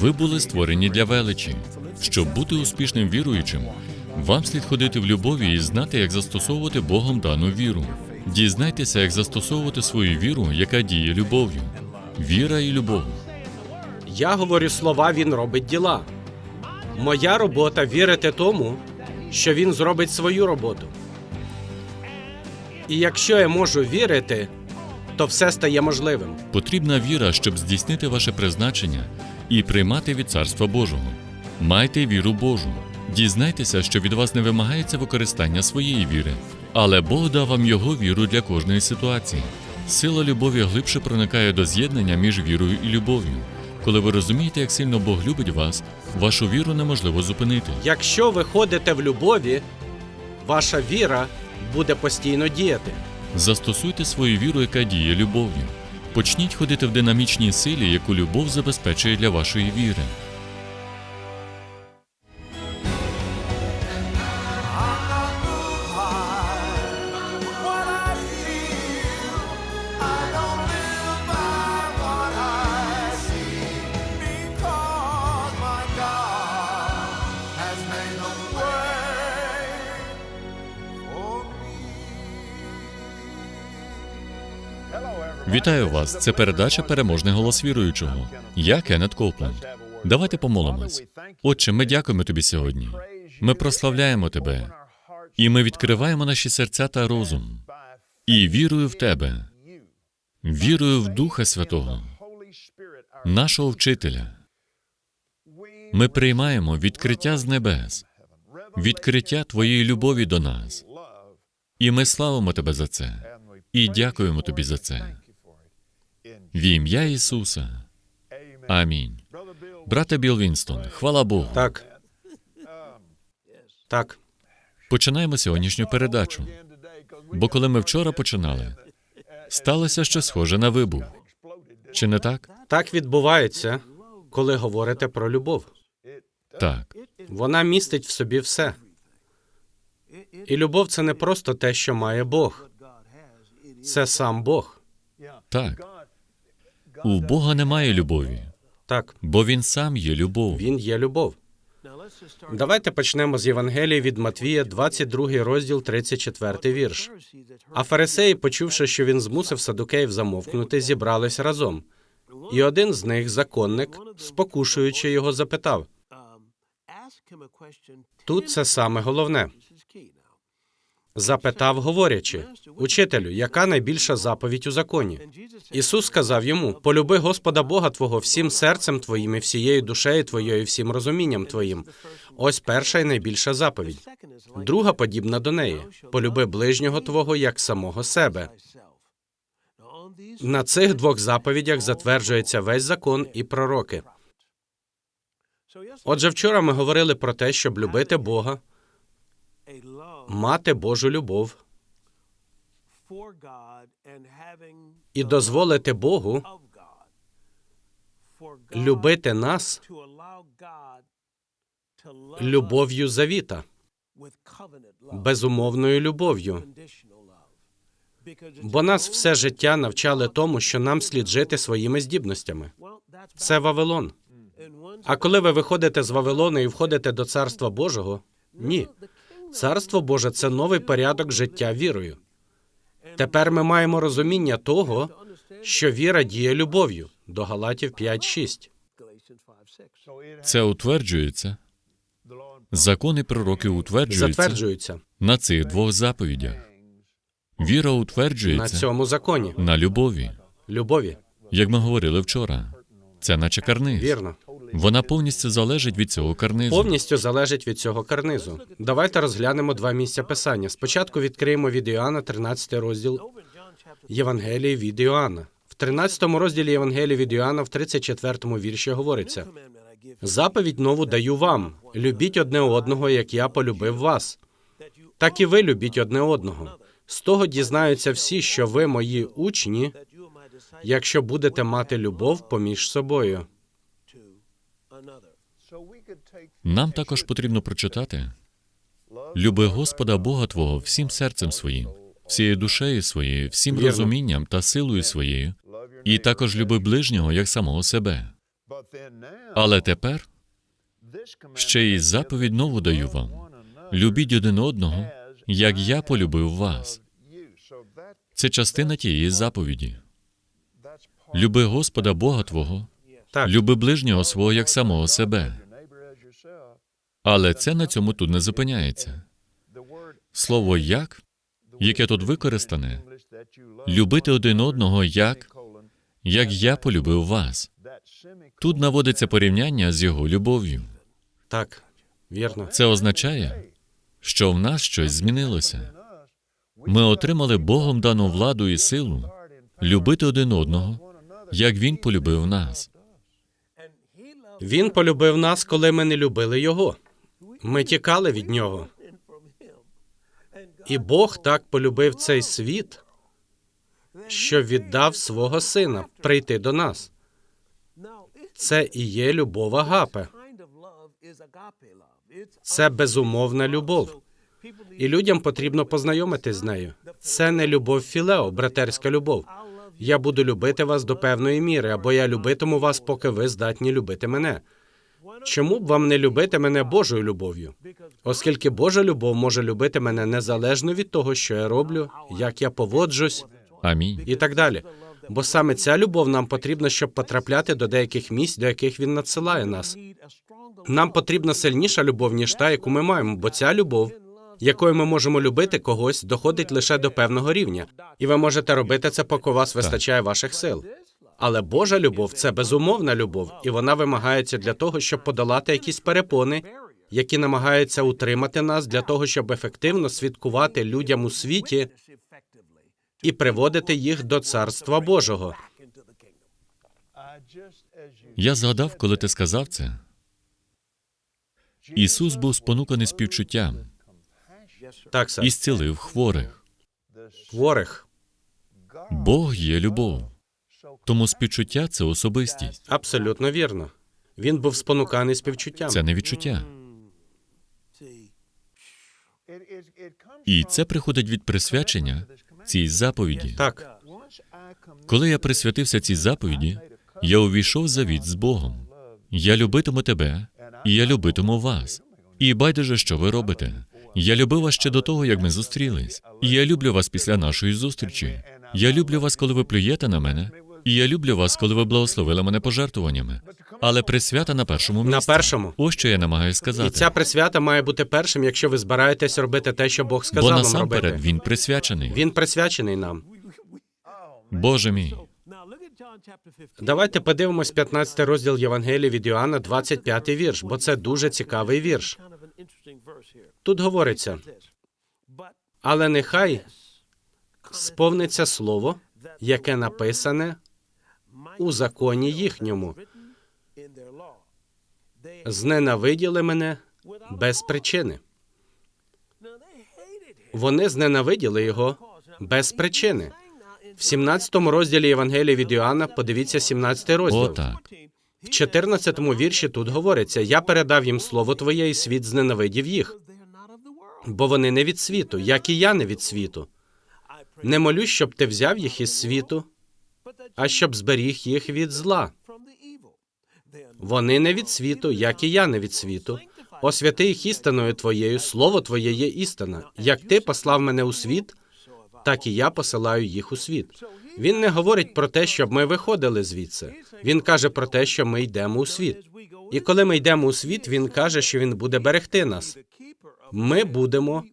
Ви були створені для величі. Щоб бути успішним віруючим, вам слід ходити в любові і знати, як застосовувати Богом дану віру. Дізнайтеся, як застосовувати свою віру, яка діє любов'ю. Віра і любов. Я говорю слова, він робить діла. Моя робота вірити тому, що він зробить свою роботу. І якщо я можу вірити, то все стає можливим. Потрібна віра, щоб здійснити ваше призначення і приймати від Царства Божого. Майте віру Божу. Дізнайтеся, що від вас не вимагається використання своєї віри, але Бог дав вам його віру для кожної ситуації. Сила любові глибше проникає до з'єднання між вірою і любов'ю. Коли ви розумієте, як сильно Бог любить вас, вашу віру неможливо зупинити. Якщо ви ходите в любові, ваша віра буде постійно діяти. Застосуйте свою віру, яка діє любов'ю. Почніть ходити в динамічній силі, яку любов забезпечує для вашої віри. Вас! Це передача Переможний голос віруючого. Я Кеннет Коупленд. Давайте помолимось. Отче, ми дякуємо тобі сьогодні. Ми прославляємо тебе, і ми відкриваємо наші серця та розум. І вірую в тебе, вірую в Духа Святого, нашого вчителя. Ми приймаємо відкриття з небес, відкриття твоєї любові до нас. І ми славимо тебе за це. І дякуємо тобі за це. В ім'я Ісуса. Амінь. Брате Біл Вінстон, хвала Богу. Так. Так. Починаємо сьогоднішню передачу. Бо коли ми вчора починали, сталося щось схоже на вибух. Чи не так? Так відбувається, коли говорите про любов. Так. Вона містить в собі все. І любов це не просто те, що має Бог. Це сам Бог. Так. У Бога немає любові, Так, бо Він сам є любов. він є любов. Давайте почнемо з Євангелії від Матвія, 22 розділ, 34 вірш. А фарисеї, почувши, що він змусив садукеїв замовкнути, зібрались разом. І один з них, законник, спокушуючи його, запитав: Тут це саме головне. Запитав, говорячи: Учителю, яка найбільша заповідь у законі? Ісус сказав йому: Полюби Господа Бога Твого всім серцем твоїм і всією душею твоєю, всім розумінням твоїм. Ось перша і найбільша заповідь. Друга подібна до неї: полюби ближнього твого як самого себе. На цих двох заповідях затверджується весь закон і пророки. Отже, вчора ми говорили про те, щоб любити Бога, мати Божу любов і дозволити Богу любити нас любов'ю завіта, безумовною любов'ю. Бо нас все життя навчали тому, що нам слід жити своїми здібностями. Це Вавилон. А коли ви виходите з Вавилону і входите до Царства Божого, ні. Царство Боже це новий порядок життя вірою. Тепер ми маємо розуміння того, що віра діє любов'ю до Галатів 5.6. Це утверджується. Закони пророки утверджуються Затверджуються на цих двох заповідях. Віра утверджується на цьому законі на любові, любові. як ми говорили вчора. Це наче карниз. Вірно. Вона повністю залежить від цього карнизу. Повністю залежить від цього карнизу. Давайте розглянемо два місця писання. Спочатку відкриємо від Іоанна 13 розділ Євангелії від Іоанна. В 13 розділі Євангелії від Іоанна в 34 вірші говориться: Заповідь нову даю вам: любіть одне одного, як я полюбив вас. Так і ви любіть одне одного. З того дізнаються всі, що ви мої учні, якщо будете мати любов поміж собою. Нам також потрібно прочитати люби Господа Бога Твого всім серцем своїм, всією душею своєю, всім розумінням та силою своєю, і також люби ближнього як самого себе. Але тепер ще й заповідь нову даю вам. Любіть один одного, як я полюбив вас. Це частина тієї заповіді. Люби Господа Бога Твого, Так, люби ближнього свого як самого себе. Але це на цьому тут не зупиняється. Слово як, яке тут використане, любити один одного як, як я полюбив вас. Тут наводиться порівняння з його любов'ю. так, вірно. Це означає, що в нас щось змінилося. Ми отримали Богом дану владу і силу любити один одного, як Він полюбив нас. Він полюбив нас, коли ми не любили його. Ми тікали від нього. І Бог так полюбив цей світ, що віддав свого сина прийти до нас. Це і є любов Агапе. Це безумовна любов. І людям потрібно познайомитись з нею. Це не любов філео, братерська любов. Я буду любити вас до певної міри, або я любитиму вас, поки ви здатні любити мене. Чому б вам не любити мене Божою любов'ю? Оскільки Божа любов може любити мене незалежно від того, що я роблю, як я поводжусь Амінь. і так далі. Бо саме ця любов нам потрібна, щоб потрапляти до деяких місць, до яких він надсилає нас. Нам потрібна сильніша любов, ніж та, яку ми маємо, бо ця любов, якою ми можемо любити когось, доходить лише до певного рівня, і ви можете робити це, поки у вас вистачає ваших сил. Але Божа любов це безумовна любов, і вона вимагається для того, щоб подолати якісь перепони, які намагаються утримати нас для того, щоб ефективно свідкувати людям у світі і приводити їх до царства Божого. Я згадав, коли ти сказав це. Ісус був спонуканий співчуттям Так, сер. і зцілив хворих. хворих. Бог є любов. Тому співчуття це особистість, Абсолютно вірно. Він був спонуканий співчуттям. це не відчуття. І це приходить від присвячення цій заповіді. Так, Коли я присвятився цій заповіді, я увійшов в завіт з Богом. Я любитиму тебе, і я любитиму вас. І байдуже, що ви робите. Я любив вас ще до того, як ми зустрілись. І я люблю вас після нашої зустрічі. Я люблю вас, коли ви плюєте на мене, і я люблю вас, коли ви благословили мене пожертвуваннями. Але присвята на першому на місці. першому. Ось що я намагаюся сказати. І ця присвята має бути першим, якщо ви збираєтесь робити те, що Бог Бо сказав вам насамперед робити. він присвячений. Він присвячений нам. Боже мій. Давайте подивимось 15 розділ Євангелії від Іоанна, 25 вірш, бо це дуже цікавий вірш. Тут говориться: але нехай сповниться слово, яке написане у законі їхньому. Зненавиділи мене без причини. Вони зненавиділи його без причини. В 17 розділі Євангелії від Іоанна подивіться 17 розділ. Отак. В 14 вірші тут говориться: Я передав їм слово твоє, і світ зненавидів їх, бо вони не від світу, як і я не від світу. Не молюсь, щоб ти взяв їх із світу, а щоб зберіг їх від зла. Вони не від світу, як і я не від світу. Освяти їх істиною твоєю, слово твоє є істина. Як ти послав мене у світ, так і я посилаю їх у світ. Він не говорить про те, щоб ми виходили звідси. Він каже про те, що ми йдемо у світ. І коли ми йдемо у світ, він каже, що він буде берегти нас. Ми будемо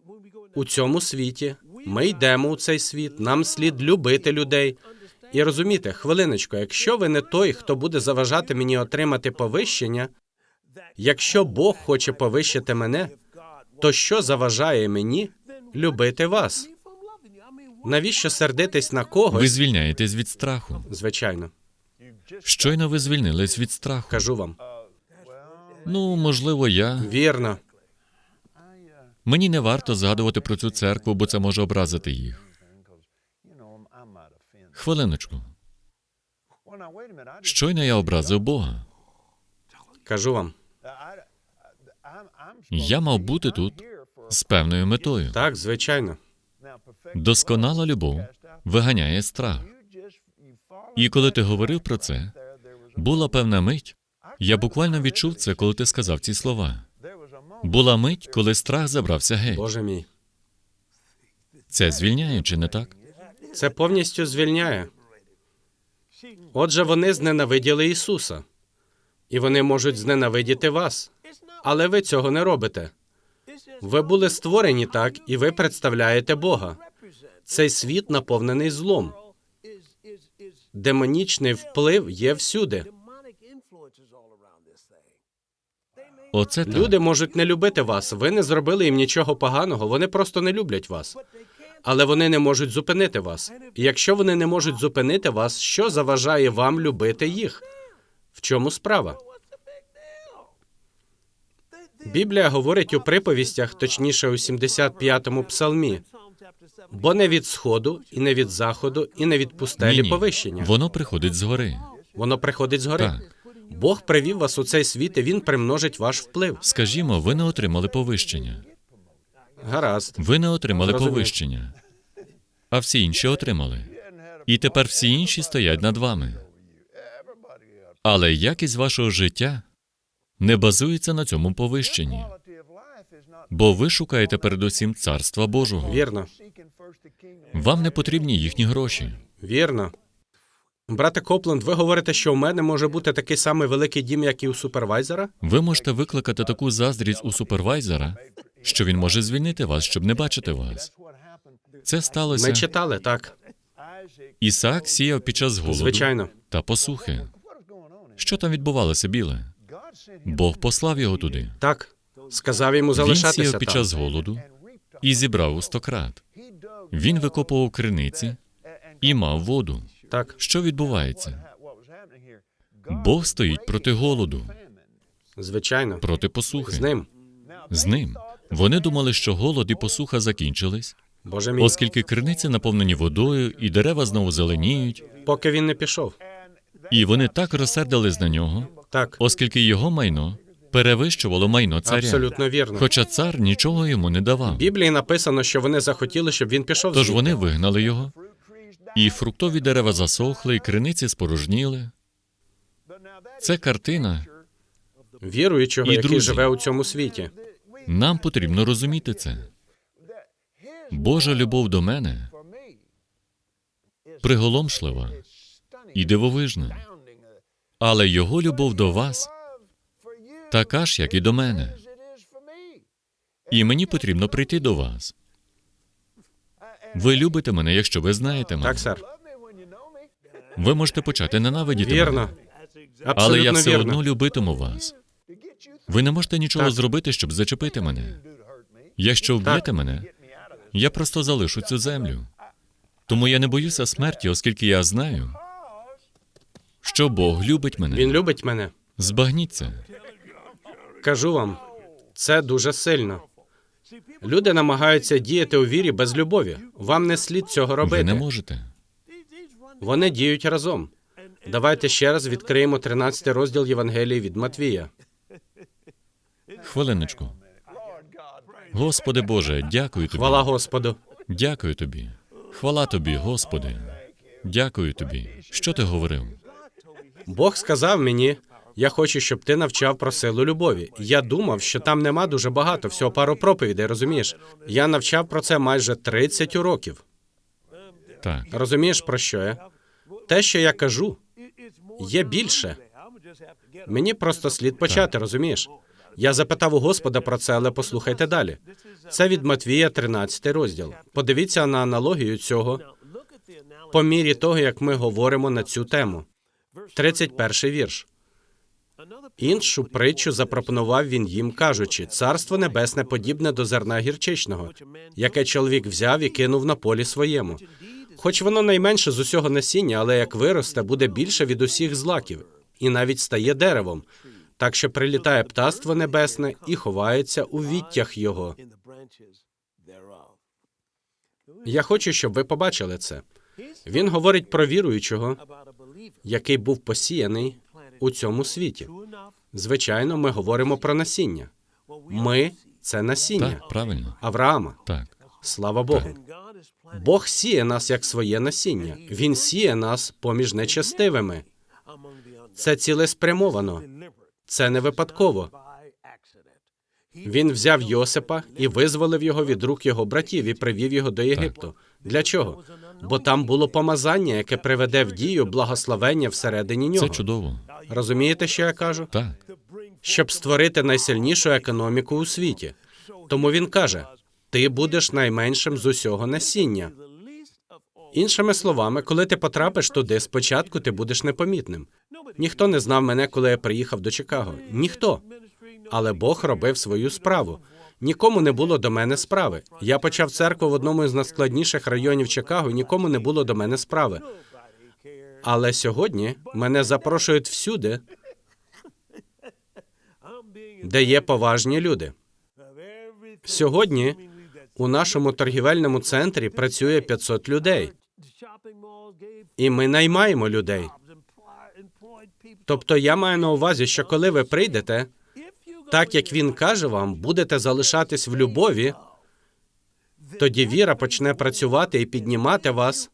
у цьому світі. Ми йдемо у цей світ. Нам слід любити людей. І розумієте, хвилиночку, якщо ви не той, хто буде заважати мені отримати повищення, якщо Бог хоче повищити мене, то що заважає мені любити вас? Навіщо сердитись на Ви звільняєтесь від страху. Звичайно, Щойно ви звільнились від страху. кажу вам. Ну, можливо, я. Вірно, Мені не варто згадувати про цю церкву, бо це може образити їх. Хвилиночку. Щойно я образив Бога. кажу вам. Я мав бути тут з певною метою. Так, звичайно. Досконала любов виганяє страх. І коли ти говорив про це, була певна мить, Я буквально відчув це, коли ти сказав ці слова. Була мить, коли страх забрався геть. Боже мій, Це звільняє, чи не так? Це повністю звільняє. Отже, вони зненавиділи Ісуса, і вони можуть зненавидіти вас. Але ви цього не робите. Ви були створені так, і ви представляєте Бога. Цей світ наповнений злом. Демонічний вплив є всюди. Оце так. Люди можуть не любити вас. Ви не зробили їм нічого поганого, вони просто не люблять вас. Але вони не можуть зупинити вас. І якщо вони не можуть зупинити вас, що заважає вам любити їх? В чому справа? Біблія говорить у приповістях, точніше у 75-му псалмі, бо не від сходу, і не від заходу, і не від пустелі Ні-ні. повищення. Воно приходить згори. Воно приходить згори. Так. Бог привів вас у цей світ, і він примножить ваш вплив. Скажімо, ви не отримали повищення. Гаразд. Ви не отримали Зрозумів. повищення, а всі інші отримали. І тепер всі інші стоять над вами. Але якість вашого життя не базується на цьому повищенні, бо ви шукаєте передусім царства Божого. Вірно. Вам не потрібні їхні гроші. Вірно. Брате Копленд, ви говорите, що у мене може бути такий самий великий дім, як і у супервайзера? Ви можете викликати таку заздрість у супервайзера, що він може звільнити вас, щоб не бачити вас. Це сталося. Ми читали, так. Ісаак сіяв під час голоду Звичайно. та посухи. Що там відбувалося, біле? Бог послав його туди. Так. Сказав йому Він залишатися сіяв під час голоду і зібрав у стократ. Він викопував криниці і мав воду. Так. Що відбувається? Бог стоїть проти голоду, Звичайно. проти посухи. З ним. З ним. Вони думали, що голод і посуха закінчились, Боже мій. оскільки криниці наповнені водою, і дерева знову зеленіють, Поки він не пішов. і вони так розсердились на нього, Так. оскільки його майно перевищувало майно царя. Абсолютно вірно. Хоча цар нічого йому не давав. В Біблії написано, що вони захотіли, щоб він пішов. Тож звідти. вони вигнали його, і фруктові дерева засохли, і криниці спорожніли. Це картина. Віруючого, І, який друзі, живе у цьому світі. Нам потрібно розуміти це. Божа любов до мене приголомшлива і дивовижна. Але його любов до вас така ж, як і до мене. І мені потрібно прийти до вас. Ви любите мене, якщо ви знаєте мене. Так, сер. Ви можете почати ненавидіти Вірно. мене, Абсолютно але я все вірно. одно любитиму вас. Ви не можете нічого Так. зробити, щоб зачепити мене. Якщо вб'єте мене, я просто залишу цю землю. Тому я не боюся смерті, оскільки я знаю, що Бог любить мене. Він любить мене. Збагніть це. Кажу вам, це дуже сильно. Люди намагаються діяти у вірі без любові. Вам не слід цього робити. Ви не можете. Вони діють разом. Давайте ще раз відкриємо 13 розділ Євангелії від Матвія. Хвилиночку. Господи Боже, дякую тобі. Хвала Господу. Дякую тобі. Хвала тобі, Господи. Дякую тобі. Що ти говорив? Бог сказав мені: я хочу, щоб ти навчав про силу любові. Я думав, що там нема дуже багато, всього пару проповідей, розумієш? Я навчав про це майже 30 уроків. Так. Розумієш, про що я? Те, що я кажу, є більше. Мені просто слід почати, розумієш? Я запитав у Господа про це, але послухайте далі. Це від Матвія, 13 розділ. Подивіться на аналогію цього по мірі того, як ми говоримо на цю тему. 31 вірш. Іншу притчу запропонував він їм, кажучи: Царство небесне подібне до зерна гірчичного, яке чоловік взяв і кинув на полі своєму. Хоч воно найменше з усього насіння, але як виросте, буде більше від усіх злаків, і навіть стає деревом, так що прилітає птаство небесне і ховається у відтях його. Я хочу, щоб ви побачили це. Він говорить про віруючого, який був посіяний у цьому світі. Звичайно, ми говоримо про насіння. Ми це насіння Так, правильно. Авраама. Так. Слава Богу. Бог сіє нас як своє насіння. Він сіє нас поміж нечестивими. Це цілеспрямовано. Це не випадково. Він взяв Йосипа і визволив його від рук його братів і привів його до Єгипту. Для чого? Бо там було помазання, яке приведе в дію благословення всередині нього. Це чудово. Розумієте, що я кажу? Так. Щоб створити найсильнішу економіку у світі. Тому він каже: ти будеш найменшим з усього насіння. Іншими словами, коли ти потрапиш туди, спочатку ти будеш непомітним. Ніхто не знав мене, коли я приїхав до Чикаго. Ніхто. Але Бог робив свою справу. Нікому не було до мене справи. Я почав церкву в одному з найскладніших районів Чикаго. Нікому не було до мене справи. Але сьогодні мене запрошують всюди, де є поважні люди. Сьогодні у нашому торгівельному центрі працює 500 людей, і ми наймаємо людей. Тобто я маю на увазі, що коли ви прийдете, так як він каже вам, будете залишатись в любові, тоді віра почне працювати і піднімати вас.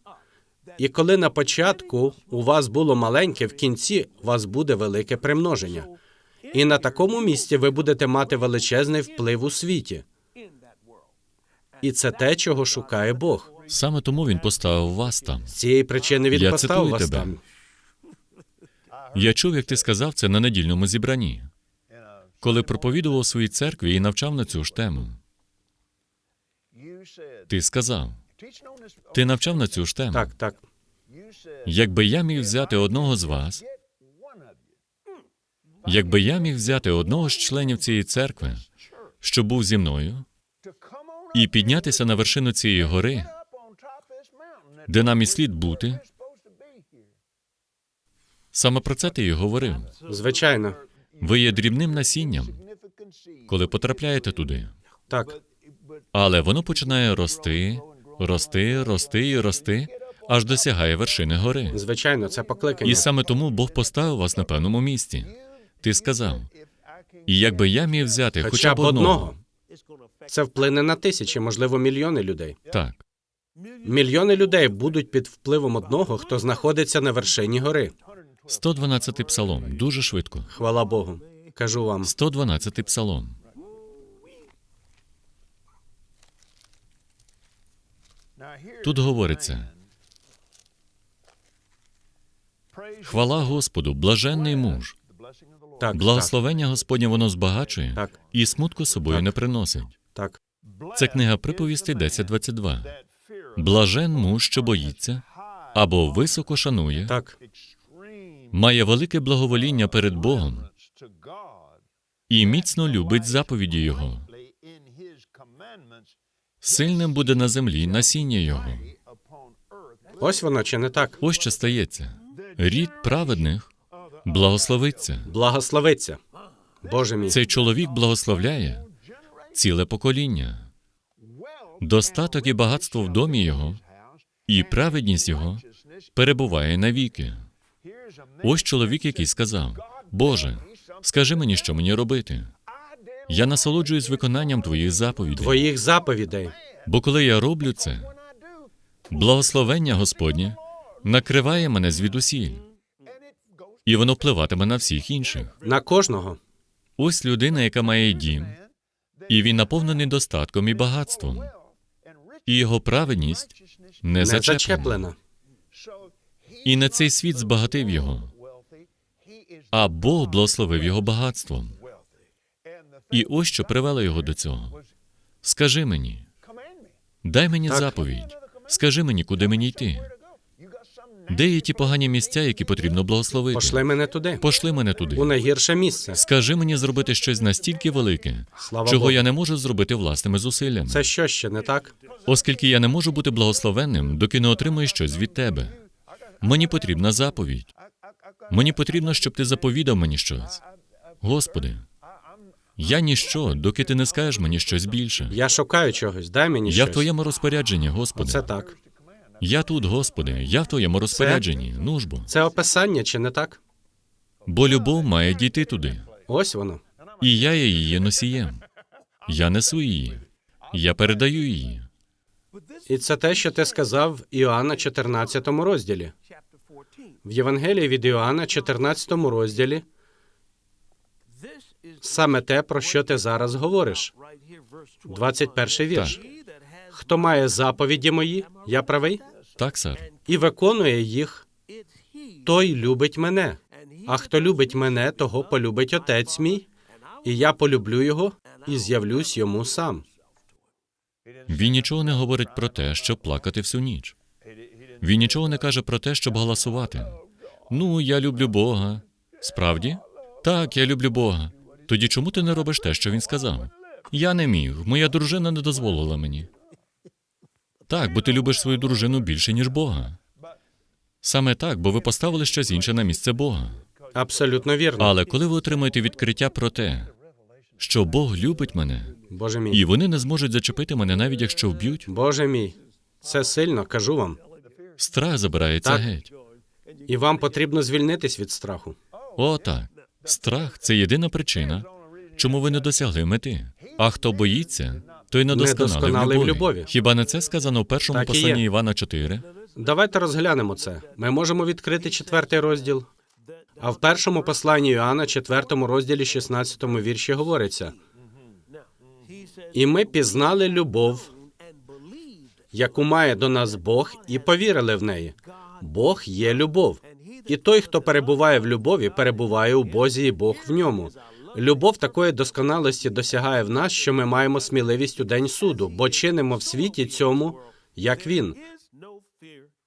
І коли на початку у вас було маленьке, в кінці у вас буде велике примноження. І на такому місці ви будете мати величезний вплив у світі. І це те, чого шукає Бог. Саме тому він поставив вас там. З цієї причини він Я поставив вас тебе. там. Я чув, як ти сказав це на недільному зібранні, коли проповідував у своїй церкві і навчав на цю ж тему. Ти сказав, ти навчав на цю ж тему. Так, так. Якби я міг взяти одного з вас, якби я міг взяти одного з членів цієї церкви, що був зі мною, і піднятися на вершину цієї гори, де нам і слід бути, саме про це ти і говорив. Звичайно. Ви є дрібним насінням, коли потрапляєте туди. Так. Але воно починає рости, рости, рости і рости, аж досягає вершини гори. Звичайно, це покликання. І саме тому Бог поставив вас на певному місці. Ти сказав, і якби я міг взяти хоча, Хоча б одного. Це вплине на тисячі, можливо, мільйони людей. так, Мільйони людей будуть під впливом одного, хто знаходиться на вершині гори. 112-й псалом, дуже швидко. Хвала Богу. Кажу вам. 112-й псалом. Тут говориться: хвала Господу, блаженний муж. Так, Благословення Господнє воно збагачує Так. і смутку собою Так. не приносить. Так, Це книга приповісти 10.22. Блажен муж, що боїться, або високо шанує, так, має велике благовоління перед Богом і міцно любить заповіді Його. Сильним буде на землі насіння Його. ось воно чи не так. Ось що стається. Рід праведних благословиться. Благословиться. Боже мій. Цей чоловік благословляє ціле покоління. Достаток і багатство в домі його, і праведність його перебуває навіки. Ось чоловік, який сказав: Боже, скажи мені, що мені робити. Я насолоджуюсь виконанням твоїх заповідей. Твоїх заповідей. Бо коли я роблю це, благословення Господнє накриває мене звідусіль, і воно впливатиме на всіх інших. На кожного. Ось людина, яка має дім, і він наповнений достатком і багатством, і його праведність не Не зачеплена. І не цей світ збагатив його, а Бог благословив його багатством. І ось що привело його до цього. Скажи мені, дай мені Так. заповідь, скажи мені, куди мені йти. Де є ті погані місця, які потрібно благословити? Пошли мене туди. Пошли мене У найгірше місце. Скажи мені зробити щось настільки велике, Слава чого Богу. я не можу зробити власними зусиллями. Це що ще не так? Оскільки я не можу бути благословенним, доки не отримую щось від тебе. Мені потрібна заповідь. Мені потрібно, щоб ти заповідав мені щось. Господи, я ніщо, доки ти не скажеш мені щось більше. Я шукаю чогось. Дай мені Я щось. в твоєму розпорядженні, Господи. Це так. Я тут, Господи, я в твоєму розпорядженні. Ну ж бо. Це описання чи не так? Бо любов має дійти туди. Ось воно. І я є її носієм. Я несу її. Я передаю її. І це те, що ти сказав в Іоанна 14 розділі. В Євангелії від Іоанна, 14 розділі, Саме те, про що ти зараз говориш. 21 вірш. Хто має заповіді мої, я правий, Так, сер. і виконує їх, той любить мене. А хто любить мене, того полюбить отець мій, і я полюблю його і з'явлюсь йому сам. Він нічого не говорить про те, щоб плакати всю ніч. Він нічого не каже про те, щоб голосувати. Ну, я люблю Бога. Справді? Так, я люблю Бога. Тоді чому ти не робиш те, що він сказав? Я не міг, моя дружина не дозволила мені. Так, бо ти любиш свою дружину більше, ніж Бога. Саме так, бо ви поставили щось інше на місце Бога. Абсолютно вірно. Але коли ви отримаєте відкриття про те, що Бог любить мене, Боже мій. і вони не зможуть зачепити мене, навіть якщо вб'ють, Боже мій. Це сильно, кажу вам. страх забирається Так. геть. І вам потрібно звільнитись від страху. О, так. Страх це єдина причина, чому ви не досягли мети. А хто боїться, той недосконалий в Недосконалий в любові. любові. Хіба не це сказано в першому Так і посланні. Івана 4? Давайте розглянемо це. Ми можемо відкрити четвертий розділ. А в першому посланні Іоанна, четвертому розділі, 16 вірші говориться: І ми пізнали любов, яку має до нас Бог, і повірили в неї. Бог є любов. І той, хто перебуває в любові, перебуває у Бозі, і Бог в ньому. Любов такої досконалості досягає в нас, що ми маємо сміливість у день суду, бо чинимо в світі цьому, як він.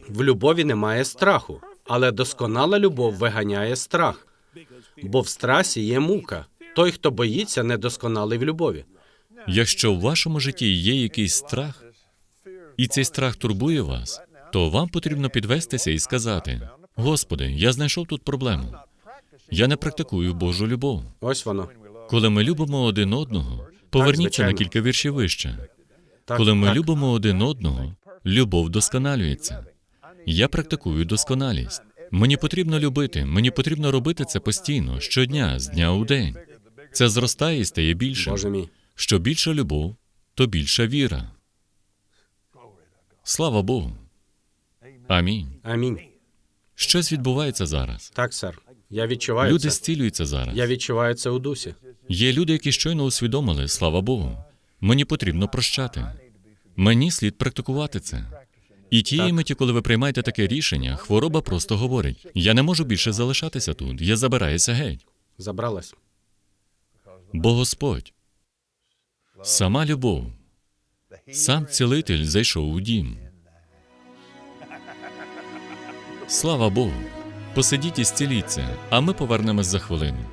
В любові немає страху, але досконала любов виганяє страх, бо в страсі є мука. Той, хто боїться, недосконалий в любові. Якщо в вашому житті є якийсь страх, і цей страх турбує вас, то вам потрібно підвестися і сказати: Господи, я знайшов тут проблему. Я не практикую Божу любов. Ось воно. Коли ми любимо один одного, поверніться на кілька віршів вище. Так, Коли ми так. любимо один одного, любов досконалюється. Я практикую досконалість. Мені потрібно любити, мені потрібно робити це постійно, щодня, з дня у день. Це зростає і стає більшим. Боже мій. Що більша любов, то більша віра. Слава Богу. Амінь. Амінь. Щось відбувається зараз. Так, сер. Я відчуваю Люди це. зцілюються зараз. Я відчуваю це у дусі. Є люди, які щойно усвідомили, слава Богу. Мені потрібно прощати. Мені слід практикувати це. І тієї миті, коли ви приймаєте таке рішення, хвороба просто говорить: я не можу більше залишатися тут, я забираюся геть. Забралась. Бо Господь, сама любов, сам цілитель зайшов у дім. Слава Богу. Посидіть і зціліться, а ми повернемось за хвилину.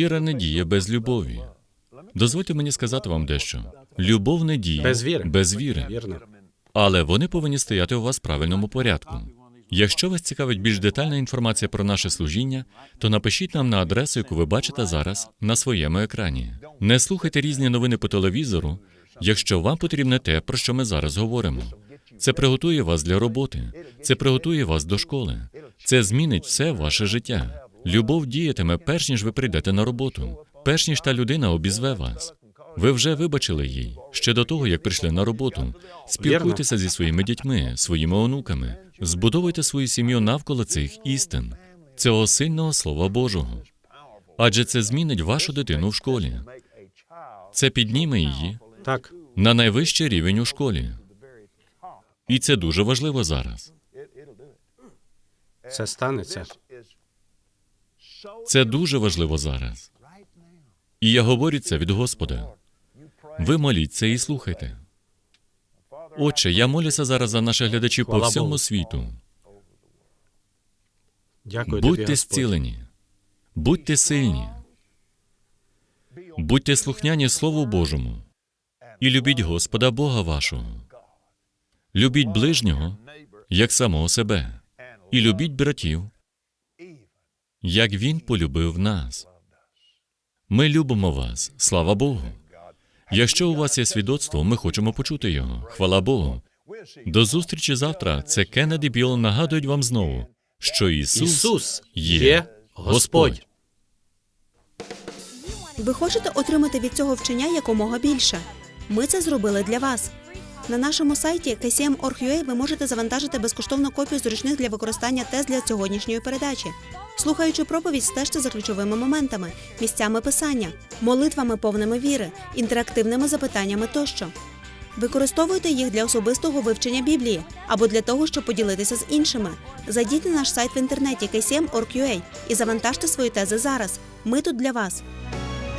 Віра не діє без любові. Дозвольте мені сказати вам дещо. Любов не діє Без віри. без віри. Вірно. Але вони повинні стояти у вас в правильному порядку. Якщо вас цікавить більш детальна інформація про наше служіння, то напишіть нам на адресу, яку ви бачите зараз на своєму екрані. Не слухайте різні новини по телевізору, якщо вам потрібне те, про що ми зараз говоримо. Це приготує вас для роботи, це приготує вас до школи. Це змінить все ваше життя. Любов діятиме перш ніж ви прийдете на роботу, перш ніж та людина обізве вас. Ви вже вибачили їй ще до того, як прийшли на роботу. Спілкуйтеся зі своїми дітьми, своїми онуками, збудовуйте свою сім'ю навколо цих істин, цього сильного слова Божого. Адже це змінить вашу дитину в школі. Це підніме її Так, на найвищий рівень у школі. І це дуже важливо зараз. це станеться. Це дуже важливо зараз. І я говорю це від Господа. Ви моліться і слухайте. Отче, я молюся зараз за наших глядачів по всьому світу. Дякую Будьте зцілені, будьте сильні, будьте слухняні Слову Божому і любіть Господа Бога вашого. Любіть ближнього, як самого себе, і любіть братів, як Він полюбив нас. Ми любимо вас, слава Богу. Якщо у вас є свідоцтво, ми хочемо почути його. Хвала Богу. До зустрічі завтра. Це Кеннеді Біл нагадують вам знову, що Ісус, Ісус є є Господь. Ви хочете отримати від цього вчення якомога більше? Ми це зробили для вас. На нашому сайті kcm.org.ua ви можете завантажити безкоштовну копію зручних для використання тез для сьогоднішньої передачі. Слухаючи проповідь, стежте за ключовими моментами, місцями писання, молитвами повними віри, інтерактивними запитаннями тощо. Використовуйте їх для особистого вивчення Біблії або для того, щоб поділитися з іншими. Зайдіть на наш сайт в інтернеті kcm.org.ua і завантажте свої тези зараз. Ми тут для вас.